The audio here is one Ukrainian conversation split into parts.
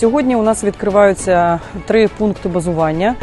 Сьогодні у нас відкриваються три пункти базування.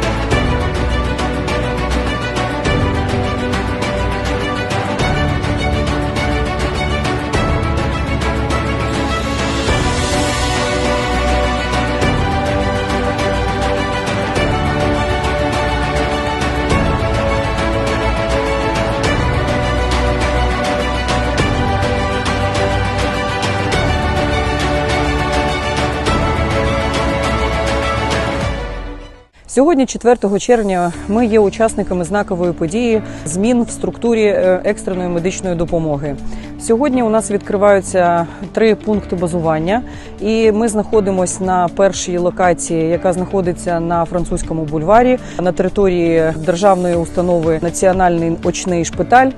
Сьогодні, 4 червня, ми є учасниками знакової події змін в структурі е, екстреної медичної допомоги. Сьогодні у нас відкриваються три пункти базування, і ми знаходимося на першій локації, яка знаходиться на французькому бульварі на території державної установи Національний очний шпиталь.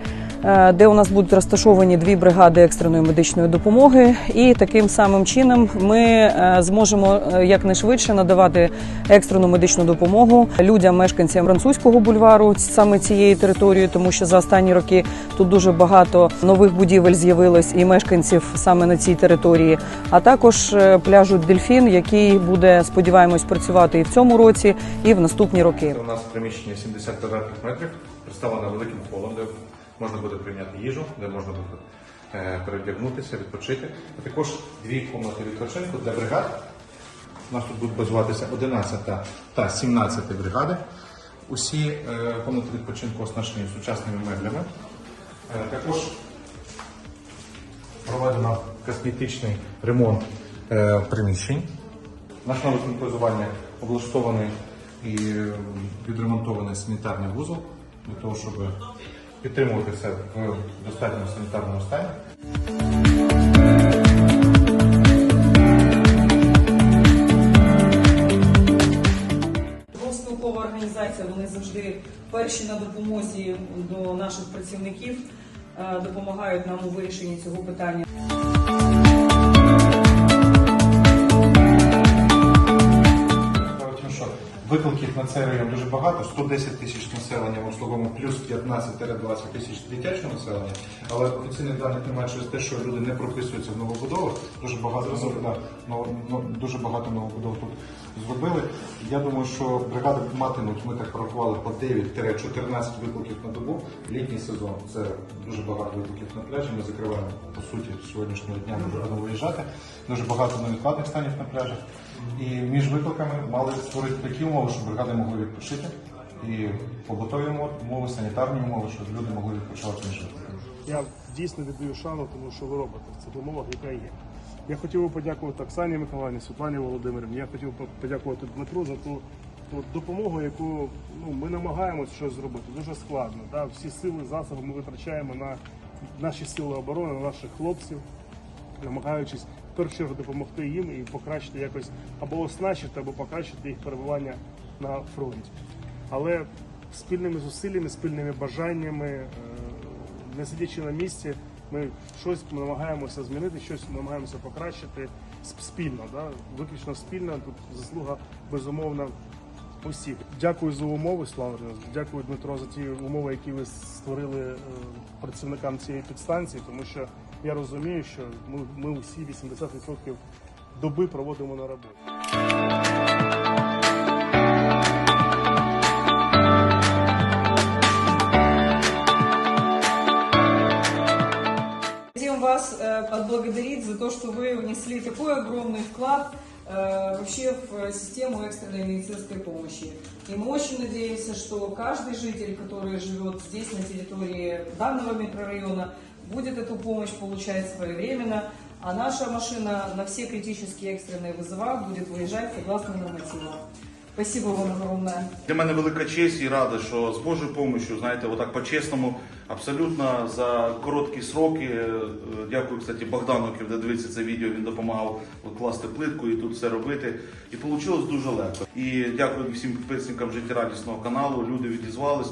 Е, Де у нас будуть розташовані дві бригади екстреної медичної допомоги, і таким самим чином ми е, зможемо е, якнайшвидше надавати екстрену медичну допомогу людям, мешканцям французького бульвару, саме цієї території, тому що за останні роки тут дуже багато нових будівель з'явилось і мешканців саме на цій території. А також пляжу Дельфін, який буде, сподіваємось, працювати і в цьому році, і в наступні роки. У нас приміщення 70 квадратних метрів, представлене великим холом, де можна буде прийняти їжу, де можна буде е, перевдягнутися, відпочити. А також дві кімнати відпочинку для бригад. У нас тут будуть базуватися 11 та 17 бригади. Усі е, кімнати відпочинку оснащені сучасними меблями. Е, також проведено косметичний ремонт приміщень. Наш пункт базування облаштований і е, відремонтований санітарний вузол для того, щоб підтримувати все в достатньому санітарному стані. Профспілкова організація, вони завжди перші на допомозі до наших працівників, е, допомагають нам у вирішенні цього питання. Викликів на цей район дуже багато, 110 тисяч населення в Условому, плюс 15-20 тисяч дитячого населення. Але офіційних даних немає через те, що люди не прописуються в новобудовах. Дуже багато да, нов- нов- дуже багато новобудов тут зробили. Я думаю, що бригади матимуть, ми так порахували, по 9-14 викликів на добу. Літній сезон це дуже багато викликів на пляжі. Ми закриваємо по суті сьогоднішнього дня. Ми будемо виїжджати. Дуже багато невідкладних станів на пляжах. І між викликами мали створити такі умови, щоб бригади могли відпочити. І побутові умови, санітарні умови, щоб люди могли відпочивати між викликами. Я дійсно віддаю шану, тому що ви робите цих умовах, яка є. Я хотів би подякувати Оксані Миколаївні, Світлані Володимирівні. Я хотів би подякувати Дмитру за ту, ту допомогу, яку ну, ми намагаємося щось зробити. Дуже складно. Да? Всі сили, засоби ми витрачаємо на наші сили оборони, на наших хлопців, намагаючись першу чергу допомогти їм і покращити якось або оснащити, або покращити їх перебування на фронті. Але спільними зусиллями, спільними бажаннями, е, не сидячи на місці, ми щось намагаємося змінити, щось намагаємося покращити спільно. Да? Виключно спільно. Тут заслуга безумовно усіх. Дякую за умови, Слава Дякую, Дмитро, за ті умови, які ви створили е, працівникам цієї підстанції, тому що я розумію, що ми, ми усі 80% доби проводимо на роботі. Хотим вас э, отблагодарить за то, что вы внесли такой огромный вклад э, вообще в э, систему экстренной медицинской помощи. И мы очень надеемся, что каждый житель, который живет здесь, на территории данного микрорайона, будет эту помощь получать своевременно, а наша машина на все критические экстренные вызова будет выезжать согласно нормативам. Спасибо вам огромное. Для мене велика честь і рада, що з Божою допомогою, знаєте, отак по-чесному, абсолютно за короткі сроки. е, Дякую, кстати, Богдану, який де дивиться це відео, він допомагав от класти плитку і тут все робити. І вийшло дуже легко. І дякую всім підписникам життєрадісного каналу. Люди відізвались,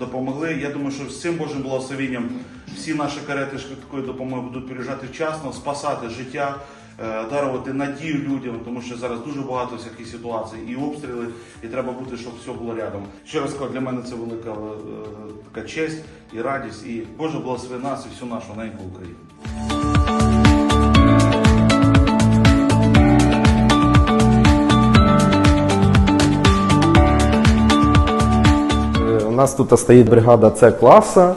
допомогли. Я думаю, що з цим Божим благословенням всі наші карети швидкої допомоги будуть приїжджати вчасно, спасати життя. е, Дарувати надію людям, тому що зараз дуже багато всяких ситуацій і обстріли, і треба бути, щоб все було рядом. Ще раз кажу, для мене це велика е, така честь і радість. І Боже благослови нас і всю нашу неньку Україну. Нас тут стоїть бригада С класа,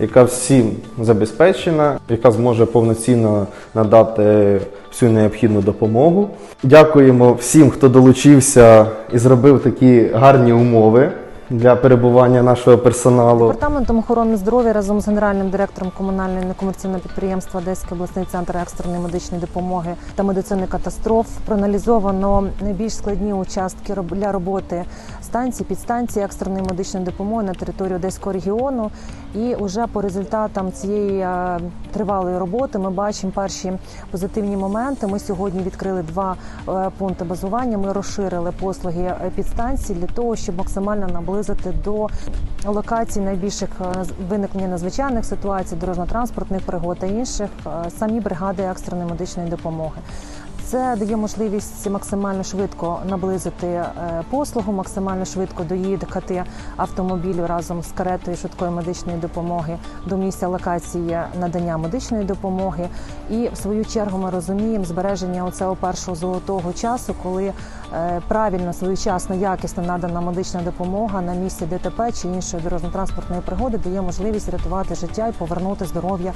яка всім забезпечена, яка зможе повноцінно надати всю необхідну допомогу. Дякуємо всім, хто долучився і зробив такі гарні умови для перебування нашого персоналу. Департаментом охорони здоров'я разом з генеральним директором комунального некомерційного підприємства Одеський обласний центр екстреної медичної допомоги та медицини катастроф проаналізовано найбільш складні участки для роботи станцій, підстанцій екстреної медичної допомоги на території Одеського регіону. І вже по результатам цієї е, тривалої роботи ми бачимо перші позитивні моменти. Ми сьогодні відкрили два е, пункти базування. Ми розширили послуги е, підстанцій для того, щоб максимально наблизити до локацій найбільших е, виникнення надзвичайних ситуацій, дорожньо-транспортних пригод та інших е, самі бригади екстреної медичної допомоги. Це дає можливість максимально швидко наблизити е, послугу, максимально швидко доїхати автомобілю разом з каретою швидкої медичної допомоги до місця локації надання медичної допомоги. І в свою чергу ми розуміємо збереження оцього першого золотого часу, коли правильно, своєчасно, якісно надана медична допомога на місці ДТП чи іншої дорожньо-транспортної пригоди дає можливість рятувати життя і повернути здоров'я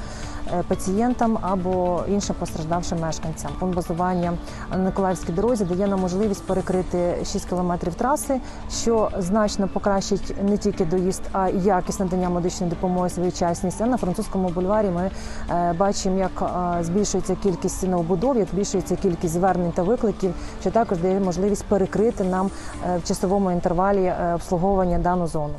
е, пацієнтам або іншим постраждавшим мешканцям. Пункт базування на Миколаївській дорозі дає нам можливість перекрити 6 кілометрів траси, що значно покращить не тільки доїзд, а й якість надання медичної допомоги своєчасність. А на французькому бульварі ми е, бачимо, як е, збільшується кількість новобудов, як збільшується кількість звернень та викликів, що також дає можливість перекрити нам е, в часовому інтервалі е, обслуговування дану зону.